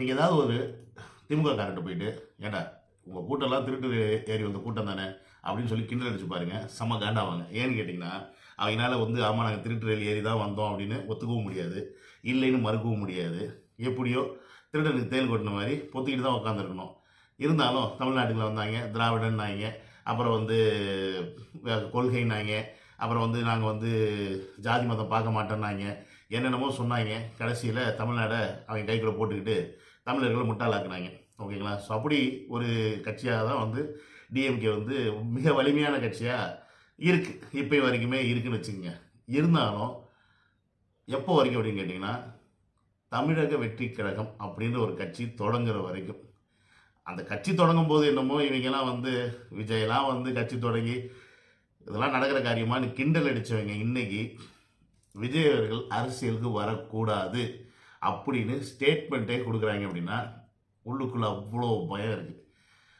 நீங்கள் ஏதாவது ஒரு திமுக காரண்ட்டு போயிட்டு ஏண்டா உங்கள் கூட்டம்லாம் திருட்டு ஏறி வந்த கூட்டம் தானே? அப்படின்னு சொல்லி கிண்டல் அடிச்சு பாருங்க. செம்ம காண்டாவாங்க. ஏன்னு கேட்டிங்கன்னா அவங்களால வந்து ஆமாம் நாங்கள் திருட்டு ரயில் ஏறி தான் வந்தோம் அப்படின்னு ஒத்துக்கவும் முடியாது. இல்லைன்னு மறுக்கவும் முடியாது. எப்படியோ திருடனுக்கு தேல் கொட்டின மாதிரி பொத்திக்கிட்டு தான் உட்காந்துருக்கணும் இருந்தாலும் தமிழ்நாட்டுக்குள்ள வந்தாங்க திராவிடன்னாங்க அப்புறம் வந்து கொள்கைன்னாங்க அப்புறம் வந்து நாங்கள் வந்து ஜாதி மதம் பார்க்க மாட்டோம்னாங்க என்னென்னமோ சொன்னாங்க. கடைசியில் தமிழ்நாடை அவங்க கைக்குள்ளே போட்டுக்கிட்டு தமிழர்களை முட்டாளாக்குனாங்க ஓகேங்களா? ஸோ அப்படி ஒரு கட்சியாக தான் வந்து டிஎம்கே வந்து மிக வலிமையான கட்சியாக இருக்குது இப்போ வரைக்குமே இருக்குன்னு வச்சுக்கோங்க. இருந்தாலும் எப்போ வரைக்கும் அப்படின்னு கேட்டிங்கன்னா தமிழக வெற்றி கழகம் அப்படின்ற ஒரு கட்சி தொடங்குற வரைக்கும். அந்த கட்சி தொடங்கும் போது என்னமோ இவங்கெல்லாம் வந்து விஜயெல்லாம் வந்து கட்சி தொடங்கி இதெல்லாம் நடக்கிற காரியமானு கிண்டல் அடித்தவங்க இன்னைக்கு விஜய் அவர்கள் அரசியலுக்கு வரக்கூடாது. அப்படின்னு ஸ்டேட்மெண்ட்டே கொடுக்குறாங்க அப்படின்னா உள்ளுக்குள்ளே அவ்வளோ பயம் இருக்குது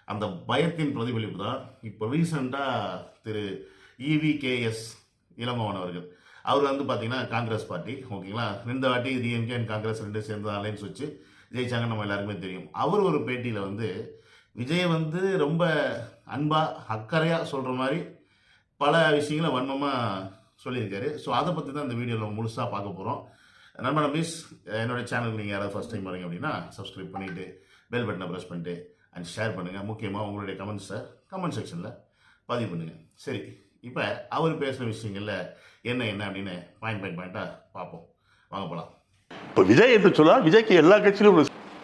அந்த பயத்தின் பிரதிபலிப்பு தான் இப்போ ரீசண்டாக திரு இவிகேஎஸ் இளங்கோவன் அவர்கள். அவர் வந்து பார்த்தீங்கன்னா காங்கிரஸ் பார்ட்டி ஓகேங்களா? ரெண்டு வாட்டி டிஎம்கே அண்ட் காங்கிரஸ் ரெண்டு சேர்ந்து அலைன்ஸ் வச்சு ஜெயிச்சாங்க நம்ம எல்லாருக்குமே தெரியும். அவர் ஒரு பேட்டியில் வந்து விஜய் வந்து ரொம்ப அன்பாக அக்கறையாக சொல்கிற மாதிரி பல விஷயங்களை வன்மமாக சொல்லியிருக்காரு. ஸோ அதை பற்றி தான் இந்த வீடியோவில் முழுசாக பார்க்க போகிறோம் நண்பனை நம்பீஸ் என்னோட சேனலுக்கு நீங்கள் யாராவது ஃபஸ்ட் டைம் வரீங்க அப்படின்னா சப்ஸ்கிரைப் பண்ணிவிட்டு பெல் பட்டனை ப்ரெஸ் பண்ணிட்டு அண்ட் ஷேர் பண்ணுங்கள் முக்கியமாக உங்களுடைய கமெண்ட்ஸை கமெண்ட் செக்ஷனில் பதிவு பண்ணுங்கள் சரி இப்போ அவர் பேசுகிற விஷயங்களில் என்ன என்ன அப்படின்னு பாயிண்ட் பாயிண்ட் பாயிண்ட்டாக பார்ப்போம். வாங்க போகலாம் இப்போ விஜய் என்று சொன்னால் விஜய்க்கு எல்லா கட்சியிலும்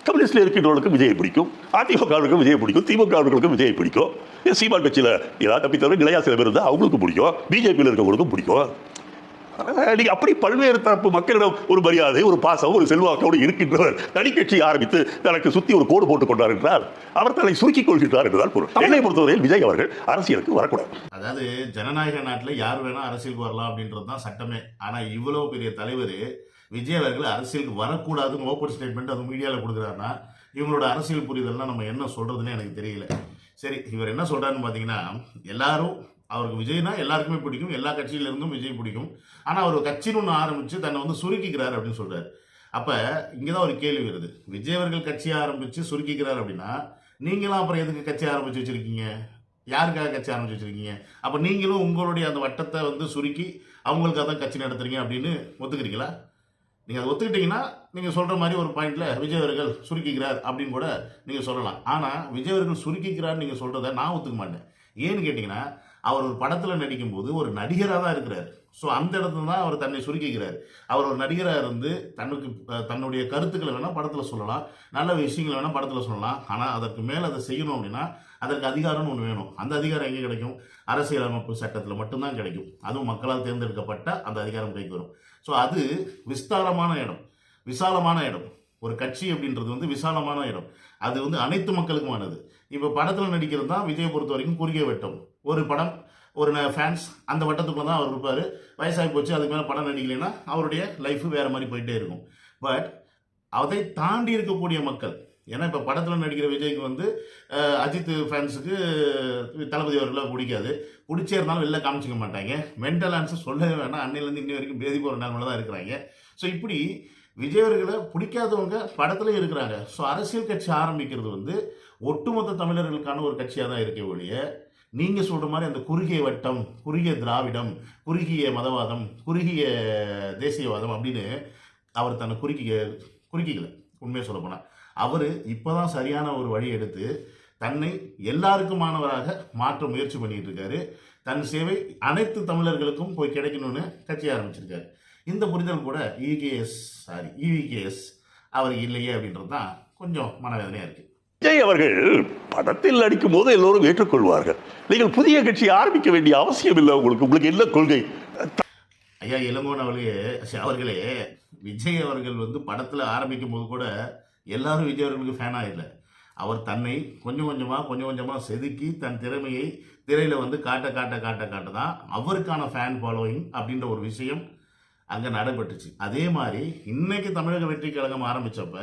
கம்யூனிஸ்டில் இருக்கின்றவர்களுக்கும் விஜய் பிடிக்கும். அதிமுகவுக்கும் விஜய் பிடிக்கும். திமுகவுக்கும் விஜய் பிடிக்கும். சீமான் கட்சியில் ஏதாவது தப்பித்தவரை நிலையா சில பேர் இருந்தால் அவங்களுக்கும் பிடிக்கும். பிஜேபியில் இருக்கவங்களுக்கும் பிடிக்கும். நீங்கள் அப்படி பல்வேறு தரப்பு மக்களிடம் ஒரு மரியாதை ஒரு பாசம் ஒரு செல்வாக்கோடு இருக்கின்றவர். தனிக்கட்சி ஆரம்பித்து தனக்கு சுற்றி ஒரு கோடு போட்டுக் கொண்டார் என்றால் அவர் தன்னை சுருக்கிக் கொள்கின்றார் என்றுதான் பொருள். என்னை பொறுத்தவரையில் விஜய் அவர்கள் அரசியலுக்கு வரக்கூடாது. அதாவது ஜனநாயக நாட்டில் யார் வேணால் அரசியலுக்கு வரலாம் அப்படின்றது தான் சட்டமே. ஆனால் இவ்வளோ பெரிய தலைவர் விஜய் அவர்கள் அரசியலுக்கு வரக்கூடாதுன்னு ஓப்பன் ஸ்டேட்மெண்ட் அது மீடியாவில் கொடுக்குறாருன்னா இவங்களோட அரசியல் புரிதல்லாம் நம்ம என்ன சொல்கிறதுன்னு எனக்கு தெரியல. சரி இவர் என்ன சொல்கிறாருன்னு பார்த்தீங்கன்னா எல்லாரும் அவருக்கு விஜய்னா எல்லாருக்குமே பிடிக்கும். எல்லா கட்சியிலிருந்தும் விஜய் பிடிக்கும். ஆனால் அவர் கட்சின்னு ஒன்று ஆரம்பித்து தன்னை வந்து சுருக்கிக்கிறார் அப்படின்னு சொல்கிறார் அப்போ இங்கே தான் ஒரு கேள்வி வருது. விஜய் அவர்கள் கட்சியை ஆரம்பித்து சுருக்கிக்கிறார் அப்படின்னா நீங்களும் அப்புறம் எதுக்கு கட்சி ஆரம்பித்து வச்சுருக்கீங்க? யாருக்காக கட்சி ஆரம்பித்து வச்சுருக்கீங்க? அப்போ நீங்களும் உங்களுடைய அந்த வட்டத்தை வந்து சுருக்கி அவங்களுக்காக தான் கட்சி நடத்துறீங்க அப்படின்னு ஒத்துக்கிறீங்களா? நீங்கள் அதை ஒத்துக்கிட்டீங்கன்னா நீங்கள் சொல்கிற மாதிரி ஒரு பாயிண்டில் விஜய் அவர்கள் சுருக்கிக்கிறார் அப்படின்னு கூட நீங்கள் சொல்லலாம். ஆனால் விஜய் அவர்கள் சுருக்கிக்கிறார் நீங்கள் சொல்கிறத நான் ஒத்துக்க மாட்டேன். ஏன்னு கேட்டிங்கன்னா அவர் ஒரு படத்தில் நடிக்கும்போது ஒரு நடிகராக தான் இருக்கிறார். ஸோ அந்த இடத்துல தான் அவர் தன்னை சுருக்கிக்கிறார். அவர் ஒரு நடிகராக இருந்து தன்னுக்கு தன்னுடைய கருத்துக்களை வேணால் படத்தில் சொல்லலாம். நல்ல விஷயங்களை வேணால் படத்தில் சொல்லலாம். ஆனால் அதற்கு மேலே அதை செய்யணும் அப்படின்னா அதற்கு அதிகாரம்னு ஒன்று வேணும். அந்த அதிகாரம் எங்கே கிடைக்கும்? அரசியலமைப்பு சட்டத்தில் மட்டும்தான் கிடைக்கும். அதுவும் மக்களால் தேர்ந்தெடுக்கப்பட்ட அந்த அதிகாரம் கைக்கு வரும். ஸோ அது விஸ்தாரமான இடம். விசாலமான இடம். ஒரு கட்சி அப்படின்றது வந்து விசாலமான இடம். அது வந்து அனைத்து மக்களுக்குமானது. இப்போ படத்தில் நடிக்கிறது தான் விஜயை பொறுத்த வரைக்கும் குறுகிய வட்டம். ஒரு படம் ஒரு ஃபேன்ஸ் அந்த வட்டத்துக்குள்ள தான் அவர் இருப்பார். வயசாகி போச்சு அதுக்கு மேலே படம் நடிக்கலைன்னா அவருடைய லைஃப் வேறு மாதிரி போயிட்டே இருக்கும். பட் அதை தாண்டி இருக்கக்கூடிய மக்கள் ஏன்னா இப்போ படத்தில் நடிக்கிற விஜய்க்கு வந்து அஜித் ஃபேன்ஸுக்கு தளபதி அவர்களை பிடிக்காது. பிடிச்சே இருந்தாலும் வெளில காமிச்சிக்க மாட்டாங்க. மென்டல் ஆன்சர் சொல்லவே வேணாம். அன்னையிலேருந்து இன்னி வரைக்கும் பேதி போகிற நிலமையில தான் இருக்கிறாங்க. ஸோ இப்படி விஜய் அவர்களை பிடிக்காதவங்க படத்துலையும் இருக்கிறாங்க. ஸோ அரசியல் கட்சி ஆரம்பிக்கிறது வந்து ஒட்டுமொத்த தமிழர்களுக்கான ஒரு கட்சியாக தான் இருக்க ஒழிய நீங்கள் சொல்கிற மாதிரி அந்த குறுகிய வட்டம் குறுகிய திராவிடம் குறுகிய மதவாதம் குறுகிய தேசியவாதம் அப்படின்னு அவர் தன்னை குறுக்கிக்க குறுக்கிக்கல. உண்மையை சொல்லப்போனால் அவர் இப்போ தான் சரியான ஒரு வழி எடுத்து தன்னை எல்லாருக்குமானவராக மாற்ற முயற்சி பண்ணிட்டு இருக்காரு. தன் சேவை அனைத்து தமிழர்களுக்கும் போய் கிடைக்கணும்னு கட்சி ஆரம்பிச்சிருக்காரு. இந்த புரிதல் கூட இவிகேஎஸ் சாரி இவிகேஎஸ் அவருக்கு இல்லையே அப்படின்றது தான் கொஞ்சம் மனவேதனையாக இருக்குது விஜய் அவர்கள் படத்தில் நடிக்கும் போது எல்லோரும் ஏற்றுக்கொள்வார்கள். நீங்கள் புதிய கட்சி ஆரம்பிக்க வேண்டிய அவசியம் இல்லை உங்களுக்கு. உங்களுக்கு என்ன கொள்கை? ஐயா இளங்கோன் அவர்களே அவர்களே விஜய் அவர்கள் வந்து படத்தில் ஆரம்பிக்கும் போது கூட எல்லாரும் விஜய் அவர்களுக்கு ஃபேனாக இல்லை. அவர் தன்னை கொஞ்சம் கொஞ்சமாக கொஞ்சம் கொஞ்சமாக செதுக்கி தன் திறமையை திரையில் வந்து காட்ட காட்ட காட்ட காட்ட தான் அவருக்கான ஃபேன் ஃபாலோயிங் அப்படின்ற ஒரு விஷயம் அங்கே நடைபெற்றுச்சு. அதே மாதிரி இன்னைக்கு தமிழக வெற்றி கழகம் ஆரம்பித்தப்ப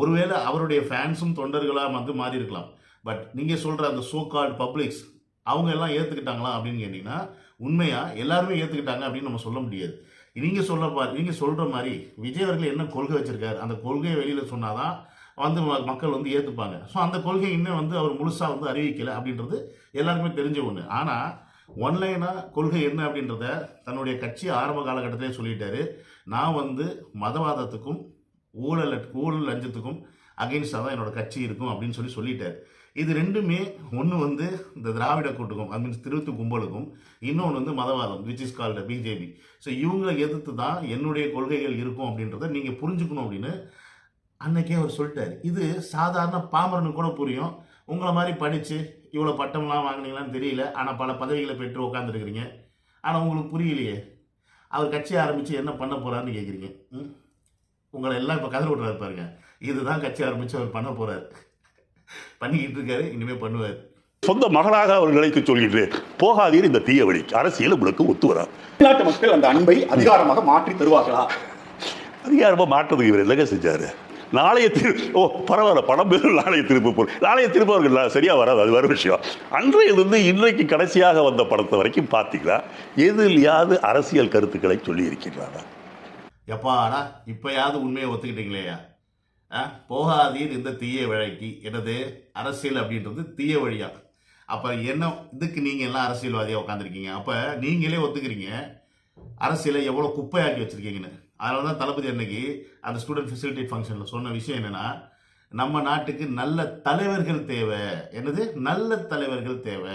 ஒருவேளை அவருடைய ஃபேன்ஸும் தொண்டர்களாக வந்து மாறி இருக்கலாம். பட் நீங்கள் சொல்கிற அந்த சோ கால்ட் பப்ளிக்ஸ் அவங்க எல்லாம் ஏற்றுக்கிட்டாங்களா அப்படின்னு கேட்டிங்கன்னா உண்மையாக எல்லாருமே ஏற்றுக்கிட்டாங்க அப்படின்னு நம்ம சொல்ல முடியாது. நீங்கள் சொல்ல பா நீங்கள் சொல்கிற மாதிரி விஜய் அவர்கள் என்ன கொள்கை வச்சுருக்காரு? அந்த கொள்கையை வெளியில் சொன்னால் தான் வந்து மக்கள் வந்து ஏற்றுப்பாங்க ஸோ அந்த கொள்கை இன்னும் வந்து அவர் முழுசாக வந்து அறிவிக்கலை அப்படின்றது எல்லாருக்குமே தெரிஞ்ச ஒன்று ஆனால் ஒன்லைனாக கொள்கை என்ன அப்படின்றத தன்னுடைய கட்சி ஆரம்ப காலகட்டத்திலே சொல்லிட்டாரு. நான் வந்து மதவாதத்துக்கும் ஊழல் ஊழல் லஞ்சத்துக்கும் அகெயின்ஸ்டாக தான் என்னோட கட்சி இருக்கும் அப்படின்னு சொல்லி சொல்லிட்டார். இது ரெண்டுமே ஒன்று வந்து இந்த திராவிட கூட்டுக்கும் ஐ மீன்ஸ் திருத்து கும்பலுக்கும் இன்னொன்று வந்து மதவாதம் which is called BJP so இவங்களை எதிர்த்து தான் என்னுடைய கொள்கைகள் இருக்கும் அப்படின்றத நீங்கள் புரிஞ்சுக்கணும் அப்படின்னு அன்னைக்கே அவர் சொல்லிட்டார். இது சாதாரண பாமரனுக்கு கூட புரியும். உங்களை மாதிரி படித்து இவ்வளோ பட்டம்லாம் வாங்குனீங்களான்னு தெரியல. ஆனால் பல பதவிகளை பெற்று உட்காந்துருக்கிறீங்க ஆனால் உங்களுக்கு புரியலையே. அவர் கட்சி ஆரம்பித்து என்ன பண்ண போகிறாருன்னு கேட்குறீங்க ம்? உங்களை எல்லாம் இப்போ கதற விட்றாரு பாருங்க. இதுதான் கட்சி ஆரம்பித்து அவர் பண்ண போகிறார் பண்ணிக்கிட்டு இருக்காரு இனிமேல் பண்ணுவார். சொந்த மகனாக அவர் நினைத்து சொல்கிறேன் போகாதீர் இந்த தீய வழி. அரசியல் உங்களுக்கு ஒத்து வராது. தமிழ்நாட்டு மக்கள் அந்த அன்பை அதிகாரமாக மாற்றி தருவார்களா? அதிகாரமா மாற்றதுக்கு இவர் என்னங்க செஞ்சாரு? நாளைய திரு ஓ பரவாயில்ல பணம் பேரும் நாளைய திருப்பு போல். நாளைய திரும்ப அவர்கள் சரியாக வராது அது வேறு விஷயம். அன்றையிலிருந்து இன்றைக்கு கடைசியாக வந்த படத்தை வரைக்கும் பார்த்தீங்களா? எதிலையாவது அரசியல் கருத்துக்களை சொல்லியிருக்கின்றாரா? எப்பாடா இப்பயாவது உண்மையை ஒத்துக்கிட்டீங்களேயா ஆ போகாதீர் இந்த தீய வழிக்கு என்னது? அரசியல் அப்படின்றது தீய வழியா? அப்போ என்ன இதுக்கு நீங்கள் எல்லாம் அரசியல்வாதியாக உட்காந்துருக்கீங்க அப்போ நீங்களே ஒத்துக்கிறீங்க. அரசியலை எவ்வளோ குப்பையாக்கி வச்சுருக்கீங்கன்னு. அதனால தான் தளபதி அன்னைக்கு அந்த ஸ்டூடெண்ட் ஃபெசிலிட்டி ஃபங்க்ஷனில் சொன்ன விஷயம் என்னென்னா நம்ம நாட்டுக்கு நல்ல தலைவர்கள் தேவை. என்னது? நல்ல தலைவர்கள் தேவை.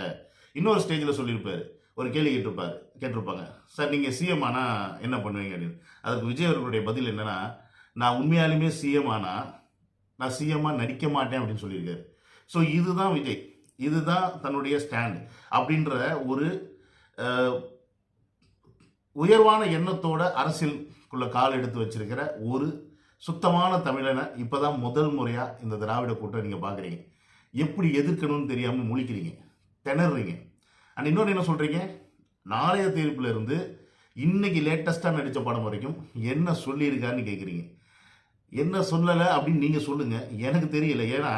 இன்னொரு ஸ்டேஜில் சொல்லியிருப்பார். ஒரு கேள்வி கேட்டிருப்பார். கேட்டிருப்பாங்க. சார் நீங்கள் சிஎம் ஆனால் என்ன பண்ணுவீங்க? அப்படின்னு. அதுக்கு விஜய் அவர்களுடைய பதில் என்னன்னா நான் உண்மையாலுமே சிஎம் ஆனால் நான் சிஎம்மாக நடிக்க மாட்டேன் அப்படின்னு சொல்லியிருக்காரு. ஸோ இதுதான் விஜய். இதுதான் தன்னுடைய ஸ்டாண்ட் அப்படின்ற ஒரு உயர்வான எண்ணத்தோட அரசியல் உள்ள கால் எடுத்து வச்சிருக்கிற ஒரு சுத்தமான தமிழனை இப்போதான் முதல் முறையாக இந்த திராவிட கூட்டம் நீங்கள் பார்க்குறீங்க எப்படி எதிர்க்கணும்னு தெரியாமல் முழிக்கிறீங்க. திணறீங்க. அண்ட் இன்னொன்று என்ன சொல்கிறீங்க நாளைய தீர்ப்பில் இருந்து இன்னைக்கு லேட்டஸ்ட்டாக நடித்த படம் வரைக்கும் என்ன சொல்லியிருக்காருன்னு கேட்குறீங்க என்ன சொல்லலை அப்படின்னு நீங்கள் சொல்லுங்கள் எனக்கு தெரியல. ஏன்னா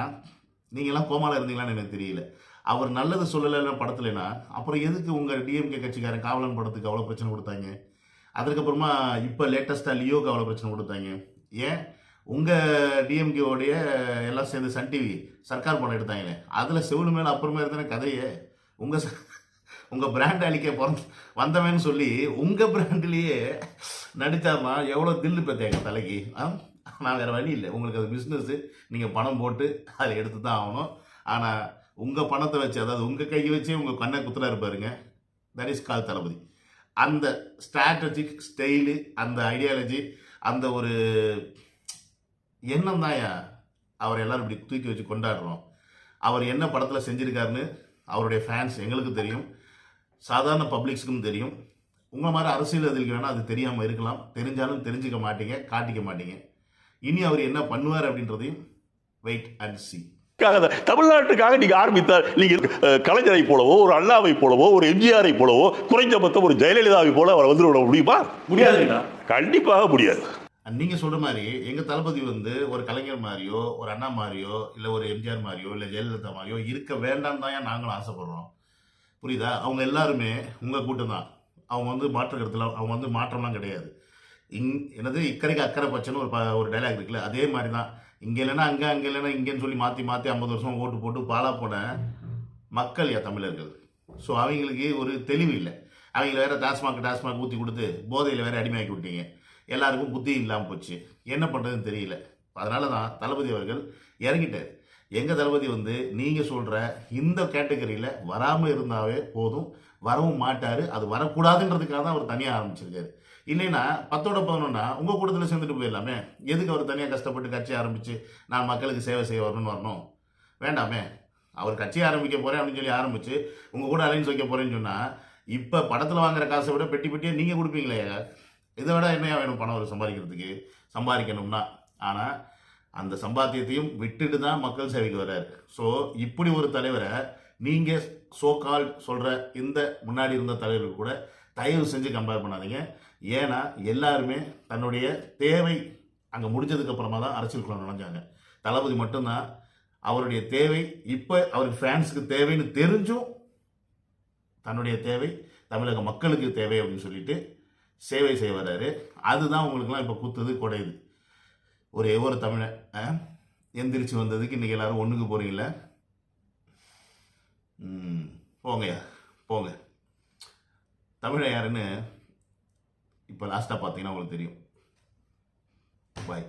நீங்கள்லாம் கோமால இருந்தீங்களான்னு எனக்கு தெரியல. அவர் நல்லது சொல்லலைன்னா படத்துலனா அப்புறம் எதுக்கு உங்கள் டிஎம்கே கட்சிக்காரன் காவலன் படத்துக்கு அவ்வளோ பிரச்சனை கொடுத்தாங்க? அதுக்கப்புறமா இப்போ லேட்டஸ்ட்டாக லியோக்கு அவ்வளோ பிரச்சனை கொடுத்தாங்க. ஏன்? உங்கள் டிஎம்கேவோடைய எல்லாம் சேர்ந்து சன் டிவி சர்க்கார் படம் எடுத்தாங்களே. அதில் செவிலு மேலே அப்புறமா இருந்தானே கதையே. உங்கள் உங்கள் பிராண்ட் அழிக்க பிறந்த வந்தவன்னு சொல்லி உங்கள் பிராண்ட்லேயே நடித்தாமா எவ்வளோ தில்லு பெற்றாங்க தலைக்கு? ஆ? நான் வேறு வழி இல்லை. உங்களுக்கு அது பிஸ்னஸ்ஸு நீங்கள் பணம் போட்டு அதை எடுத்து தான் ஆகணும். ஆனால் உங்கள் பணத்தை வச்சு அதாவது உங்கள் கையை வச்சே உங்கள் கண்ணை குத்துறா இருப்பாருங்க தட் இஸ் கால் தளபதி. அந்த ஸ்ட்ராட்டஜிக் ஸ்டைலு அந்த ஐடியாலஜி அந்த ஒரு எண்ணம் தான்யா அவர் எல்லாரும் இப்படி தூக்கி வச்சு கொண்டாடுறோம். அவர் என்ன படத்தில் செஞ்சுருக்காருன்னு அவருடைய ஃபேன்ஸ் எங்களுக்கு தெரியும். சாதாரண பப்ளிக்ஸுக்கும் தெரியும். உங்களை மாதிரி அரசியல் எதிர்க்க வேணால் அது தெரியாமல் இருக்கலாம். தெரிஞ்சாலும் தெரிஞ்சுக்க மாட்டீங்க காட்டிக்க மாட்டீங்க. இனி அவர் என்ன பண்ணுவார் அப்படின்றதையும் வெயிட் அண்ட் சி தமிழ்நாட்டுக்காக நீங்க ஆரம்பித்தார் நீங்க கலைஞரை போலவோ ஒரு அண்ணாவை போலவோ ஒரு எம்ஜிஆரை போலவோ குறைஞ்சபட்சம் ஒரு ஜெயலலிதாவை போல அவர் வந்து விட முடியுமா? முடியாதுங்களா கண்டிப்பாக முடியாது. நீங்கள் சொல்கிற மாதிரி எங்கள் தளபதி வந்து ஒரு கலைஞர் மாதிரியோ ஒரு அண்ணா மாதிரியோ இல்லை ஒரு எம்ஜிஆர் மாதிரியோ இல்லை ஜெயலலிதா மாதிரியோ இருக்க வேண்டாம் தான் நாங்களும் ஆசைப்படுறோம்? புரியுதா? அவங்க எல்லாருமே உங்கள் கூட்டம் தான். அவங்க வந்து மாற்று கருத்துல அவங்க வந்து மாற்றம்லாம் கிடையாது. இங் என்னது? இக்கரைக்கு அக்கறை பச்சைன்னு ஒரு ப ஒரு டைலாக் இருக்குல்ல? அதே மாதிரி தான் இங்கே இல்லைன்னா அங்கே அங்கே இல்லைன்னா இங்கேன்னு சொல்லி மாற்றி மாற்றி ஐம்பது வருஷம் ஓட்டு போட்டு பாலா போன மக்கள் யா தமிழர்கள். ஸோ அவங்களுக்கு ஒரு தெளிவு இல்லை. அவங்கள வேறு டாஸ்மாக் டாஸ்மாக் ஊற்றி கொடுத்து போதையில் வேறு அடிமையாக்கி விட்டீங்க. எல்லாருக்கும் புத்தி இல்லாமல் போச்சு. என்ன பண்ணுறதுன்னு தெரியல. அதனால தான் தளபதி அவர்கள் இறங்கிட்டார். எங்கள் தளபதி வந்து நீங்கள் சொல்கிற இந்த கேட்டகரியில் வராமல் இருந்தாவே போதும். வரவும் மாட்டார். அது வரக்கூடாதுன்றதுக்காக தான் அவர் தனியாக ஆரம்பிச்சிருக்காரு. இல்லைன்னா பத்தோட பதினொன்னா உங்கள் கூட்டத்தில் சேர்ந்துட்டு போயிடலாமே. எதுக்கு அவர் தனியாக கஷ்டப்பட்டு கட்சி ஆரம்பித்து நான் மக்களுக்கு சேவை செய்ய வரணும்னு வரணும்? வேண்டாமே. அவர் கட்சி ஆரம்பிக்க போகிறேன் அப்படின்னு சொல்லி ஆரம்பித்து உங்கள் கூட அலைன்ஸ் வைக்க போகிறேன்னு சொன்னால் இப்போ படத்தில் வாங்குற காசை விட பெட்டி பெட்டியாக நீங்கள் கொடுப்பீங்களே? இதை விட என்னையா வேணும் பணம் சம்பாதிக்கிறதுக்கு? சம்பாதிக்கணும்னா. ஆனால் அந்த சம்பாத்தியத்தையும் விட்டுட்டு தான் மக்கள் சேவைக்கு வர்றார். ஸோ இப்படி ஒரு தலைவரை நீங்கள் சோகால் சொல்கிற இந்த முன்னாடி இருந்த தலைவர்கள் கூட தயவு செஞ்சு கம்பேர் பண்ணாதீங்க. ஏன்னா எல்லாருமே தன்னுடைய தேவை அங்கே முடிஞ்சதுக்கப்புறமா தான் அரசியலுக்குள்ள நுழைஞ்சாங்க. தளபதி மட்டும்தான் அவருடைய தேவை இப்போ அவருக்கு ஃபேன்ஸுக்கு தேவைன்னு தெரிஞ்சும் தன்னுடைய தேவை தமிழக மக்களுக்கு தேவை அப்படின்னு சொல்லிட்டு சேவை செய்ய வர்றாரு. அதுதான் உங்களுக்குலாம் இப்போ குத்துது குடையுது. ஒரே ஒரு தமிழன் ஆ? எந்திரிச்சு வந்ததுக்கு இன்றைக்கி எல்லோரும் ஒன்றுக்கு போறீங்கள போங்கய்யா போங்க. தமிழை யாருன்னு இப்போ லாஸ்ட்டாக பார்த்தீங்கன்னா உங்களுக்கு தெரியும். பாய்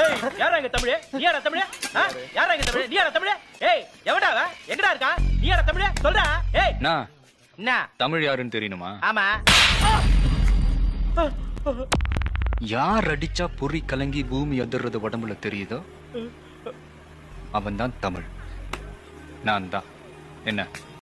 ஏய் யாரா இங்க தமிழ்? நீ யாரா தமிழ்? ஆ? யாரா இங்க தமிழ்? நீ யாரா தமிழ்? ஏய் எவடா அவன்? எங்கடா இருக்கான்? நீ யாரா தமிழ்? சொல்றா. ஏய். அண்ணா என்ன தமிழ் யாருன்னு தெரியணுமா ஆமா. யார் அடிச்சா பொறி கலங்கி பூமி அதிர்றது உடம்புல தெரியுதோ? அவன் தான் தமிழ். நான் தான் என்ன?